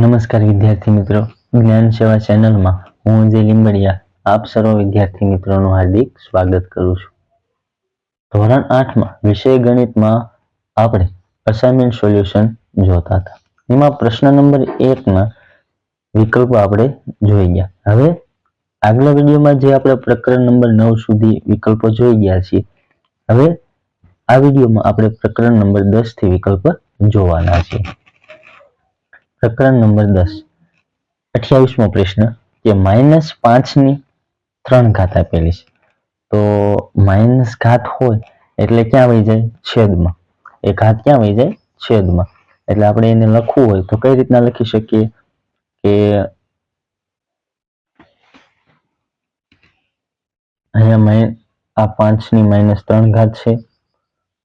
નમસ્કાર વિદ્યાર્થી મિત્રો. જ્ઞાન સેવા ચેનલમાં હું અજય લીંબડિયા, આપ સર્વ વિદ્યાર્થી મિત્રોનું હાર્દિક સ્વાગત કરું છું. ધોરણ આઠમાં વિષય ગણિતમાં આપણે અસાઇનમેન્ટ સોલ્યુશન જોતા હતા. એમાં પ્રશ્ન નંબર એકમાં વિકલ્પો આપણે જોઈ ગયા. હવે આગલા વિડીયોમાં જે આપણે પ્રકરણ નંબર નવ સુધી વિકલ્પો જોઈ ગયા છીએ, હવે આ વિડીયોમાં આપણે પ્રકરણ નંબર દસથી વિકલ્પ જોવાના છીએ પ્રકરણ નંબર દસ. અઠ્યાવીસમો પ્રશ્ન કે માઇનસ પાંચની ત્રણ ઘાત આપેલી છે. તો માઇનસ ઘાત હોય એટલે ક્યાં વહી જાય? છેદમાં. એ ઘાત ક્યાં વહી જાય? છેદમાં. એટલે આપણે એને લખવું હોય તો કઈ રીતના લખી શકીએ? કે અહીંયા માઇ- આ પાંચની માઇનસ ત્રણ ઘાત છે.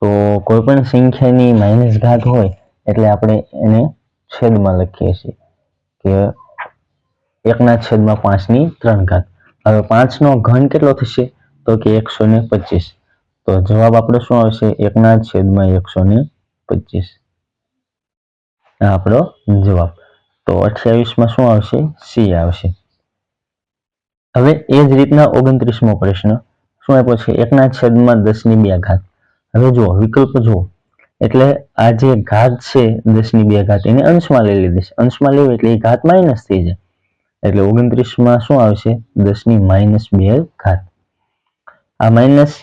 તો કોઈ પણ સંખ્યાની માઇનસ ઘાત હોય એટલે આપણે એને છેદમાં લખીએ છીએ કે એકના છેદમાં પાંચની ત્રણ ઘાત. હવે પાંચનો ઘન કેટલો થશે? તો કે એકસો ને પચીસ. તો જવાબ આપણો શું આવશે? એકના છેદમાં એકસો ને પચીસ આપણો જવાબ. તો અઠ્યાવીસમાં શું આવશે? સી આવશે. હવે એ જ રીતના ઓગણત્રીસમો પ્રશ્ન. શું આપ્યો છે? એકના છેદમાં દસની બે ઘાત. હવે જુઓ, વિકલ્પ જુઓ. એટલે આ જે ઘાત છે દસની બે ઘાત, એને અંશમાં લઈ લીધી છે. અંશમાં લેવી એટલે એ ઘાત માઇનસ થઈ જાય. એટલે ઓગણત્રીસમાં શું આવશે? દસની માઇનસ બે ઘાત. આ માઇનસ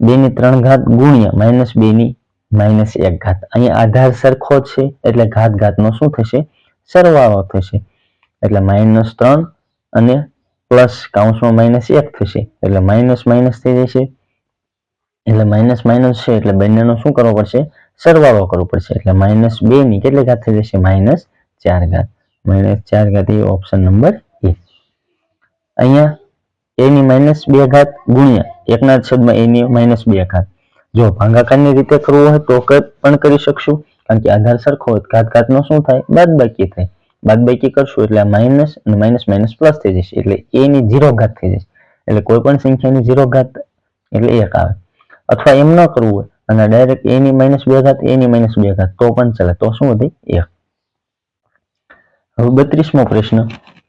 બે ની ત્રણ ઘાત ગુણ્યા માઇનસ બે ની માઇનસ એક ઘાત. અહીંયા આધાર સરખો છે, એટલે ઘાત ઘાતનો શું થશે? સરવાળો થશે. એટલે માઇનસ ત્રણ અને પ્લસ કાઉન્સમાં માઇનસ એક થશે. એટલે માઇનસ માઇનસ થઈ જશે. એટલે માઇનસ માઇનસ છે, એટલે બંનેનો શું કરવો પડશે? સરવાળો કરવો પડશે. એટલે માઇનસ બે ની કેટલી ઘાત થઈ જશે? માઇનસ ચાર ઘાત. માઇનસ ચાર ઘાત એ ઓપ્શન નંબર એ અહીંયા a ની માઇનસ બે ઘાત ગુણ્યા. એકના છેદમાં a ની માઇનસ બે ઘાત. જો ભાગાકારની રીતે કરવું હોય તો ક- પણ કરી શકશું. કારણ કે આધાર સરખો હોય તો ઘાત ઘાતનો શું થાય? બાદબાકી થાય. બાદબાકી કરશું એટલે આ માઇનસ અને માઇનસ માઇનસ પ્લસ થઈ જશે. એટલે a ની ઝીરો ઘાત થઈ જશે. એટલે કોઈ પણ સંખ્યાની ઝીરો ઘાત એટલે એક આવે. અથવા એમ ન કરવું હોય અને ડાયરેક્ટ a ની માઇનસ બે ઘાત a ની માઇનસ બે ઘાત. તો પણ ચાલે. તો શું વધે? એક. હવે બત્રીસમો પ્રશ્ન.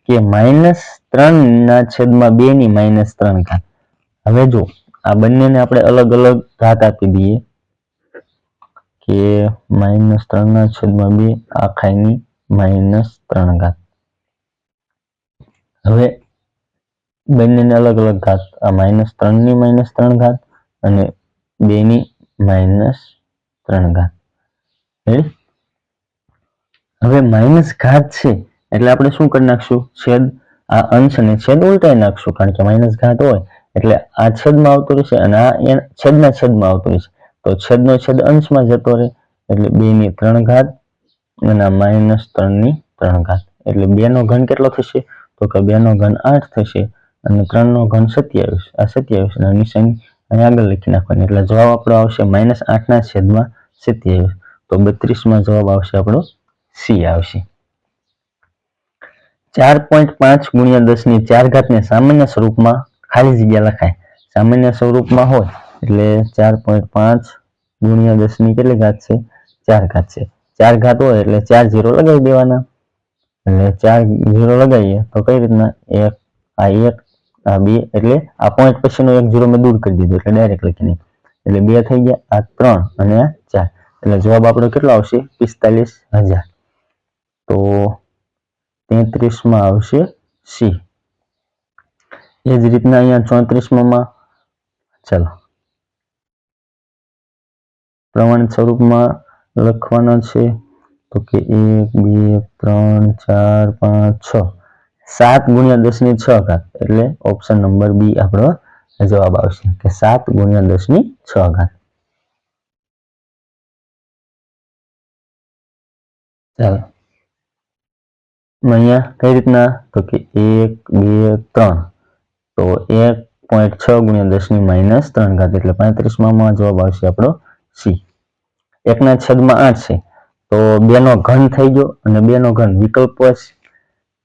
કે માઇનસ ત્રણ ના છેદમાં બે ની માઇનસ ત્રણ ઘાત. હવે જો, આ બંનેને આપણે અલગ અલગ ઘાત આપી દઈએ. કે માઇનસ ત્રણ ના છેદમાં બે આખાની માઇનસ ત્રણ ઘાત. હવે બંનેને અલગ અલગ ઘાત. આ માઇનસ ત્રણની માઇનસ ત્રણ ઘાત અને બે ની માઇનસ ત્રણ ઘાત. હવે માઇનસ ઘાત છે, એટલે આપણે શું કરી નાખશું? છેદ, આ અંશ અને છેદ ઉલટાઈ નાખશું, કારણ કે માઇનસ ઘાત હોય, એટલે આ છેદમાં આવતું રહેશે અને આ છેદના છેદમાં આવતું રહેશે. તો છેદનો છેદ અંશમાં જતો રહે, એટલે બે ની ત્રણ ઘાત અને માઇનસ ત્રણની ત્રણ ઘાત. એટલે બે નો ઘન કેટલો થશે? તો કે બે નો ઘન આઠ થશે અને ત્રણ નો ઘન સત્યાવીસ. આ સત્યાવીસ અને નિશાની આગળ લખી નાખવાની. એટલે જવાબ આપણો આવશે માઇનસ આઠના છેદમાં સત્યાવીસ. તો બત્રીસમાં જવાબ આવશે આપણો સી આવશે. ચાર પોઈન્ટ પાંચ ગુણ્યા દસની ચાર ઘાતને સામાન્ય સ્વરૂપમાં ખાલી જગ્યા લખાય. સામાન્ય સ્વરૂપમાં હોય એટલે ચાર પોઈન્ટ પાંચ ગુણ્યા દસની કેટલી ઘાત છે? ચાર ઘાત છે. ચાર ઘાત હોય એટલે ચાર ઝીરો લગાવી દેવાના. એટલે ચાર ઝીરો લગાવીએ તો કઈ રીતના? એક, આ એક આ બે એટલે આ પોઈન્ટ પછીનો એક ઝીરો મેં દૂર કરી દીધો એટલે ડાયરેક્ટ લખી નાખ્યું. એટલે બે થઈ ગયા આ ત્રણ અને આ ચાર. એટલે જવાબ આપણો કેટલો આવશે? પિસ્તાલીસ હજાર. તો તેત્રીસમાં આવશે સી. એ જ રીતના અહીંયા ચોત્રીસમાં ચાલો. પ્રમાણિત સ્વરૂપમાં લખવાનો છે. તો કે એક, બે, ત્રણ, ચાર, પાંચ, છ. સાત ગુણ્યા દસની છ ઘાત. એટલે ઓપ્શન નંબર બી આપણો જવાબ આવશે. કે સાત ગુણ્યા દસની છ ઘાત. ચાલો. અહીંયા કઈ રીતના? તો કે એક, બે, ત્રણ. તો એક પોઈન્ટ છ ગુણ્યા દસની માઇનસ ત્રણ ઘાત. એટલે પાંત્રીસમાં જવાબ આવશે આપણો સી એકના છદમાં આઠ છે. તો બે નો ઘન થઈ ગયો અને બે નો ઘન વિકલ્પ જ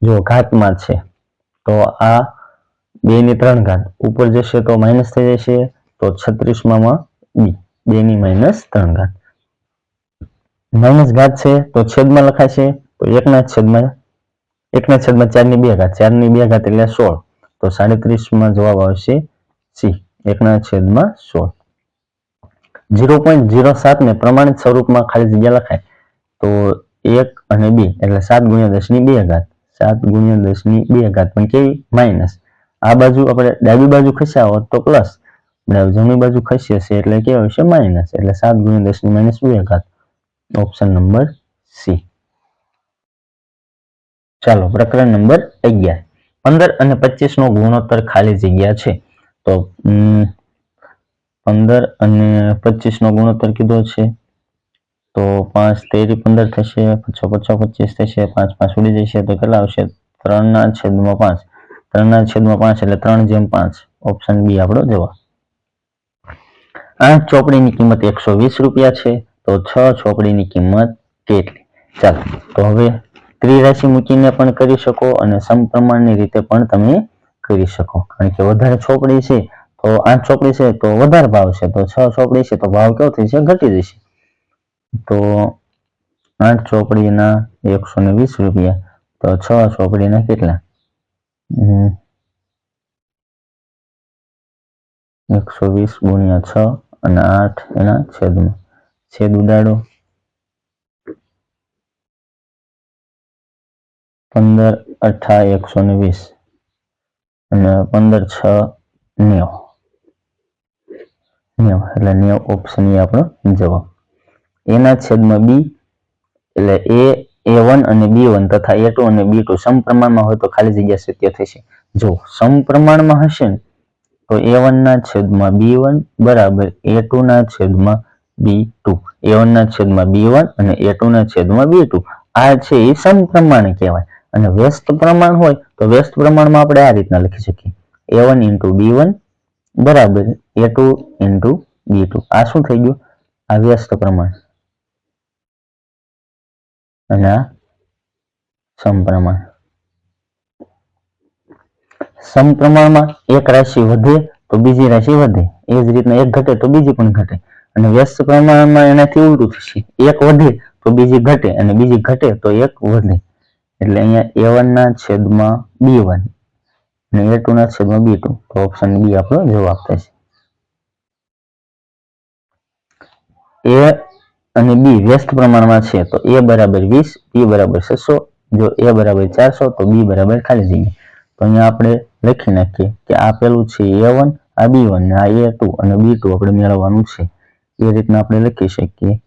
જો ઘાતમાં છે, તો આ બે ની ત્રણ ઘાત. ઉપર જશે તો માઇનસ થઈ જશે, તો છત્રીસમાં બી બે ની માઇનસ ત્રણ ઘાત. માઇનસ ઘાત છે, તો છેદમાં લખાશે, તો એકના છેદમાં એકના છેદમાં ચારની બે ઘાત. ચારની બે ઘાત એટલે સોળ. તો સાડત્રીસમાં જવાબ આવશે સી, એકના છેદમાં સોળ. ઝીરો પોઈન્ટ ઝીરો સાતને પ્રમાણિત સ્વરૂપમાં ખાલી જગ્યા લખાય. તો એક અને બે, એટલે સાત ગુણ્યા દસની બે ઘાત. સાત ગુણ્યા દસની બે ઘાત પણ કેવી? માઇનસ. આ બાજુ આપણે ડાબી બાજુ ખસ્યા હોત તો પ્લસ. જમણી બાજુ ખસી હશે એટલે કેવું હશે માઇનસ. એટલે સાત ગુણ્યા દસની માઇનસ બે ઘાત. Option number C. ચાલો, પ્રકરણ નંબર અગિયાર. પંદર અને પચીસ નો ગુણોત્તર ખાલી જગ્યા છે. તો પંદર અને પચીસ નો ગુણોત્તર કીધો છે. તો પાંચ, તેરી, પંદર થશે છ પછો પચીસ થશે, પાંચ પાંચ ઉડી જશે, તો કેટલા આવશે? ત્રણના છેદમાં પાંચ. ત્રણના છેદમાં પાંચ એટલે ત્રણ જેમ પાંચ. ઓપ્શન બી આપણો જવાબ. આઠ ચોપડીની કિંમત એકસો વીસ રૂપિયા છે, તો છ ચોપડીની કિંમત કેટલી? ચાલો, તો હવે ત્રિરાશિ મૂકીને પણ કરી શકો અને સમપ્રમાણની રીતે પણ તમે કરી શકો. કારણ કે વધારે ચોપડી છે, તો આઠ ચોપડી છે, તો વધારે ભાવ છે, તો છ ચોપડી છે, તો ભાવ કેવો થશે ઘટી જશે. તો આઠ ચોપડીના એકસો ને વીસ રૂપિયા. તો છ ચોપડીના કેટલા? એકસો વીસ ગુણ્યા છ અને આઠ એના છેદમાં. છેદ ઉડાડો. પંદર, અઠા, એકસો ને વીસ. અને પંદર, છ, નેવ. નેવ, એટલે નેવ ઓપ્શન એ આપણો જવાબ. એના છેદમાં બી એટલે એ એ વન અને બી વન તથા એ ટુ અને બી ટુ સમપ્રમાણમાં હોય તો ખાલી જગ્યા સત્ય થશે. જો સમપ્રમાણમાં હશે ને, તો એ વન ના છેદમાં બી વન બરાબર એ ટુ ના છેદમાં બી ટુ. એ વન ના છેદમાં બી વન અને એ ટુ ના છેદમાં બી ટુ. આ છે એ સમપ્રમાણ કહેવાય. અને વ્યસ્ત પ્રમાણ હોય તો વ્યસ્ત પ્રમાણમાં આપણે આ રીતના લખી શકીએ. A one into B one બરાબર A two into B two. આ શું થઈ ગયું? આ વ્યસ્ત પ્રમાણ. અને આ સમપ્રમાણ. સમપ્રમાણમાં એક રાશિ વધે તો બીજી રાશિ વધે. એ જ રીતના એક ઘટે તો બીજી પણ ઘટે. અને વ્યસ્ત પ્રમાણમાં એનાથી ઉલટું થશે. એક વધે તો બીજી ઘટે અને બીજી ઘટે તો એક વધે. એટલે અહીંયા એ વન ના છેદમાં બી વન અને એ ટુ ના છેદમાં બી ટુ તો ઓપ્શન બી આપણો જવાબ થશે. એ અને બી વ્યસ્ત પ્રમાણમાં છે, તો એ બરાબર વીસ, બી બરાબર છસો, જો એ બરાબર ચારસો, તો બી બરાબર ખાલી જગ્યા. તો અહીંયા આપણે લખી નાખીએ કે આ પેલું છે એ વન, આ બી વન, આ એ ટુ અને બી ટુ આપણે મેળવવાનું છે. એ રીતના આપણે લખી શકીએ.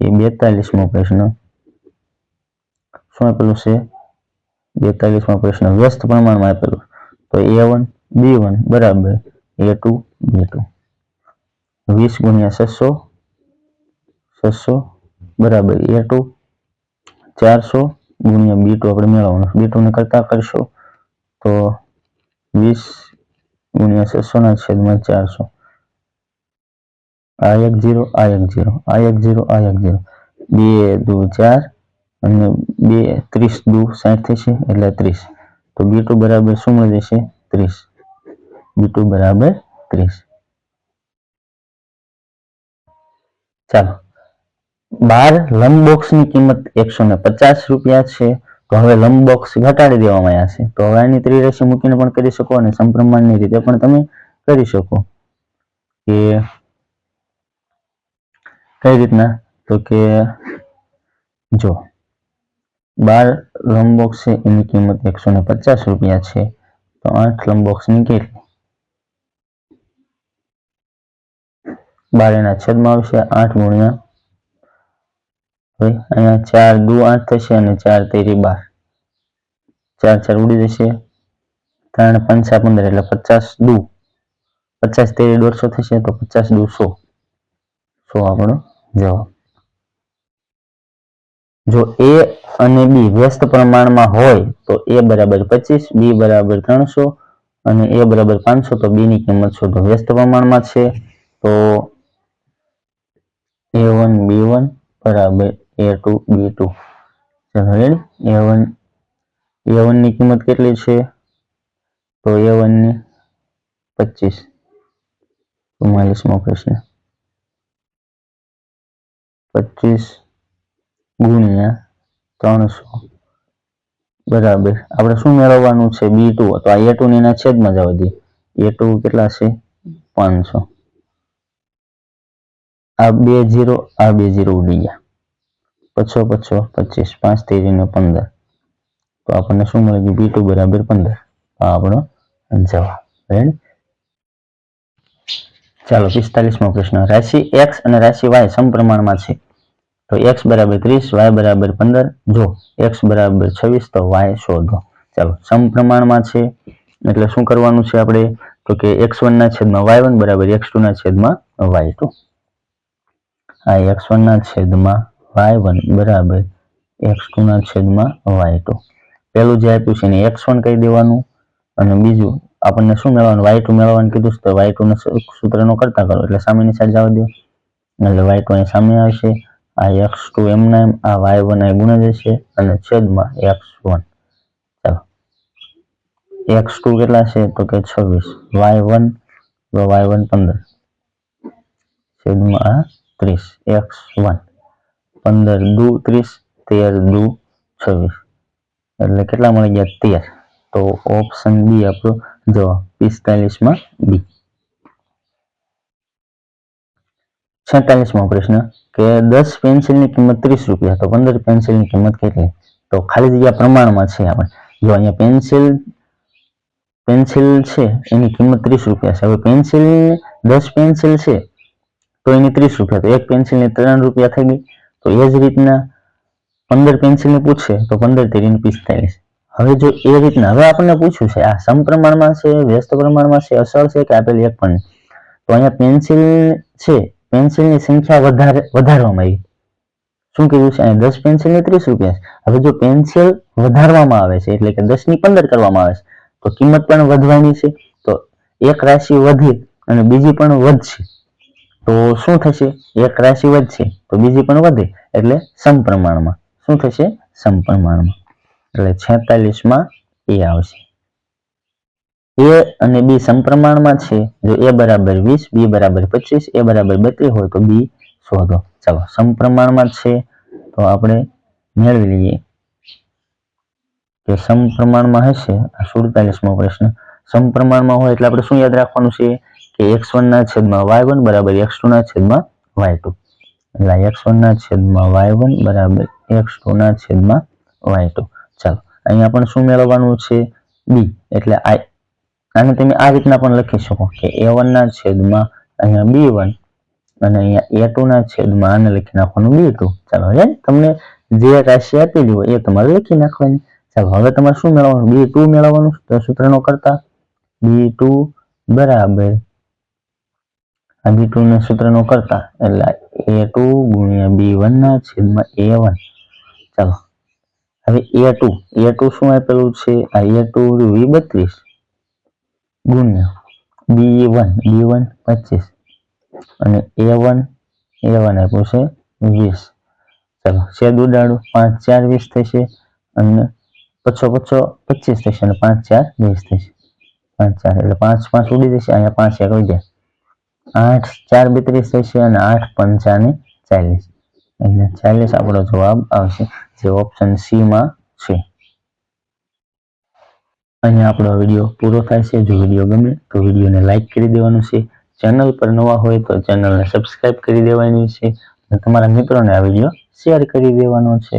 એ બેતાલીસમો પ્રશ્ન. શું આપેલું છે? બેતાલીસમો પ્રશ્ન. વ્યસ્ત પ્રમાણમાં આપેલું. તો એ વન, બી વન બરાબર, એ ટુ, બી ટુ. વીસ ગુણ્યા છસો છસો બરાબર એ ટુ ચારસો ગુણ્યા બી ટુ આપણે મેળવવાનું બી ટુ ને કરતા કરશો તો વીસ ગુણ્યા છસો ના છેદમાં ચારસો. આ એક જીરો, આ એક જીરો, આ એક જીરો, આ એક જીરો. બે દુ ચાર અને બે ત્રીસ દુ સાઠ થશે એટલે ત્રીસ. તો બી ટુ બરાબર શું મળી જશે? ત્રીસ. બી ટુ બરાબર ત્રીસ. ચાલો. બાર લંબ બોક્સની કિંમત એકસો ને પચાસ રૂપિયા છે. તો હવે લંબ બોક્સ ઘટાડી દેવામાં આવ્યા છે. તો હવે આની ત્રિરાશિ મૂકીને પણ કરી શકો અને સંપ્રમાણની રીતે પણ તમે કરી શકો. કે કઈ રીતના? તો કે જો, બાર લંબ બોક્સ છે, એની કિંમત એકસો ને પચાસ રૂપિયા છે. તો આઠ લંબ બોક્સની કેટલી બાર એના છેદમાં આવશે આઠ ગુણ્યા અહીંયા ચાર દુ આઠ થશે અને ચાર તેરી બાર. ચાર ચાર ઉડી જશે. ત્રણ પંચા પંદર એટલે પચાસ દુ. પચાસ તેરી દોઢસો થશે તો પચાસ દુ સો. સો આપણો જવાબ. જો એ અને બી વ્યસ્ત પ્રમાણમાં હોય તો એ બરાબર પચીસ, બી બરાબર ત્રણસો અને એ બરાબર પાંચસો તો બી ની કિંમત શોધો. વ્યસ્ત પ્રમાણમાં છે તો એ વન બી વન બરાબર એ ટુ બી ટુ ચાલો રેડી એ વન એ વનની કિંમત કેટલી છે? તો એ વનની પચીસ. ચુમ્માલીસમો પ્રશ્ન. પચીસ ગુણ્યા ત્રણસો. બરાબર. આપણે શું મેળવવાનું છે? બી ટુ તો આ એ ટુ ને એના છેદમાં જવા દઈએ એ કેટલા છે? પાંચસો. આ બે જીરો, આ બે જીરો ઉડી ગયા. પછો પછો, પચીસ, પાંચ તેરી ને પંદર. તો આપણને શું મળે? બી ટુ બરાબર પંદર. આપણો જવાબ. રેડી ચાલો, પિસ્તાલીસમો પ્રશ્ન. રાશિ એક્સ અને રાશિ વાય સમપ્રમાણમાં છે. તો એક્સ બરાબર ત્રીસ વાય બરાબર પંદર. જો એક્સ બરાબર છવ્વીસ, તો વાય શોધો ચાલો, સમપ્રમાણમાં છે. એટલે શું કરવાનું છે આપણે? તો કે એક્સ ના છેદમાં વાય વન બરાબર એક્સ ના છેદમાં વાય ટુ. આ એક્સ ના છેદમાં વાય વન બરાબર એક્સ ના છેદમાં વાય ટુ. પેલું જે આપ્યું છે એને એક્સ વન કહી દેવાનું. અને બીજું, આપણને શું મેળવવાનું? વાય ટુ મેળવવાનું કીધું તો વાય ટુ નો સૂત્રનો કરતા કરો, એટલે સામેની સાઈડ જવા દો. એટલે વાય ટુ સામે આવશે. આ એક્સ ટુ એમના એમ આ વાય વન અહીં ગુણે જશે, અને છેદમાં એક્સ વન. ચાલો. એક્સ ટુ કેટલા છે? તો કે છવ્વીસ. વાય વન વાય વન પંદર. છેદમાં આ ત્રીસ. X one. પંદર દુ, ત્રીસ, તેર દુ, છવ્વીસ. એટલે કેટલા મળી ગયા? તેર. તો ઓપ્શન બી આપણો જવાબ પિસ્તાલીસમાં બી છેતાલીસમો પ્રશ્ન. કે દસ પેન્સિલની કિંમત ત્રીસ રૂપિયા, તો પંદર પેન્સિલની કિંમત કેટલી? તો ખાલી જગ્યા પ્રમાણમાં છે આપણે. જો અહીંયા પેન્સિલ પેન્સિલ છે, એની કિંમત ત્રીસ રૂપિયા છે. હવે પેન્સિલ, દસ પેન્સિલ છે, તો એની ત્રીસ રૂપિયા. તો એક પેન્સિલની ત્રણ રૂપિયા થઈ ગઈ. તો એ જ રીતના પંદર પેન્સિલની પૂછશે તો પંદર તેરીને પિસ્તાલીસ. હવે જો એ રીતના, હવે આપણને પૂછ્યું છે, આ સમપ્રમાણમાં છે, વ્યસ્ત પ્રમાણમાં છે, અસર છે કે આપેલી એક પણ? તો અહીંયા પેન્સિલ છે પેન્સિલની સંખ્યા વધારે, વધારવામાં આવી. શું કીધું છે? અહીંયા દસ પેન્સિલની ત્રીસ રૂપિયા હવે જો પેન્સિલ વધારવામાં આવે છે, એટલે કે દસની પંદર કરવામાં આવે છે, તો કિંમત પણ વધવાની છે, તો એક રાશિ વધી અને બીજી પણ વધશે. તો શું થશે? એક રાશિ વધશે, તો બીજી પણ વધે, એટલે સમપ્રમાણમાં. શું થશે? સમપ્રમાણમાં. એટલે છેતાલીસમાં એ આવશે. એ અને બી સમપ્રમાણમાં છે. જો એ બરાબર વીસ, બી બરાબર પચીસ, એ બરાબર બત્રીસ હોય તો બી શોધો. ચાલો, સમપ્રમાણમાં છે. તો આપણે મેળવી લઈએ કે સમપ્રમાણમાં હશે. સુડતાલીસમો પ્રશ્ન. સમપ્રમાણમાં હોય એટલે આપણે શું યાદ રાખવાનું છે? કે એક્સ વન ના છેદમાં વાય વન બરાબર એક્સ ટુના છેદમાં વાય ટુ. એટલે એક્સ વન ના છેદમાં વાય વન બરાબર એક્સ ટુ ના છેદમાં વાય ચાલો, અહીંયા પણ શું મેળવવાનું છે? બી. એટલે આ આને તમે આ રીતના પણ લખી શકો કે એ વનના છેદમાં અહીંયા બી વન અને અહીંયા એ ટુ ના છેદમાં આને લખી નાખવાનું બી ટુ. ચાલો હવે તમને જે રાશિ આપેલી હોય એ તમારે લખી નાખવાની. ચાલો, હવે તમારે શું મેળવવાનું? બી ટુ મેળવવાનું સૂત્રનો કરતા. બી ટુ બરાબર આ બી ટુ ના સૂત્રનો કરતા એટલે એ ટુ ગુણ્યા બી વન ના છેદમાં એ વન ચાલો. હવે એ ટુ એ ટુ શું આપેલું છે? આ એ ટુ વી બત્રીસ ગુણ્યા બી વન બી વન પચીસ. અને એ વન એ વન આપ્યું છે વીસ. ચાલો. છેદ ઉડાડું. પાંચ ચાર વીસ થશે અને પછો પછો પચીસ થશે અને પાંચ ચાર વીસ થશે. પાંચ ચાર એટલે પાંચ પાંચ ઉડી જશે. અહીંયા પાંચ એક વધ્યા આઠ ચાર બેત્રીસ થશે અને આઠ પંચાને ચાલીસ. એટલે ચાલીસ આપણો જવાબ આવશે. જે ઓપ્શન સી માં છે. અહીંયા આપણો વીડિયો પૂરો થાય છે. જો વીડિયો ગમે તો વિડીયોને લાઇક કરી દેવાનું છે. ચેનલ પર નવા હોય તો ચેનલને સબસ્ક્રાઇબ કરી દેવાની છે. અને તમારા મિત્રોને આ વીડિયો શેર કરી દેવાનો છે.